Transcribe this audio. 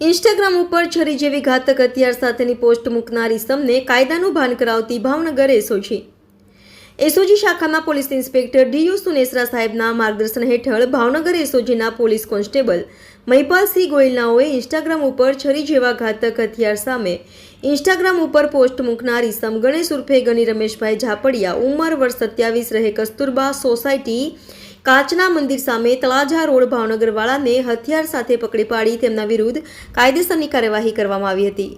Instagram ઉપર છરી જેવી ઘાતક હથિયાર સાથેની પોસ્ટ મૂકનાર ઇસમને કાયદાનું ભાન કરાવતી ભાવનગર એસઓજી. એસઓજી શાખાના police inspector D U Sunesara સાહેબના માર્ગદર્શન હેઠળ ભાવનગર એસઓજીના પોલીસ કોન્સ્ટેબલ મહિપાલસિંહ ગોયલનાઓએ ઇન્સ્ટાગ્રામ ઉપર છરી જેવા ઘાતક હથિયાર સામે ઇન્સ્ટાગ્રામ ઉપર પોસ્ટ મૂકનાર ઇસમ ગણેશ ઉર્ફે ગની રમેશભાઈ ઝાપડિયા, ઉંમર વર્ષ સત્યાવીસ રહે કસ્તુરબા સોસાયટી કાચના મંદિર સામે તળાજા રોડ ભાવનગરવાળાને હથિયાર સાથે પકડી પાડી તેમના વિરુદ્ધ કાયદેસરની કાર્યવાહી કરવામાં આવી હતી.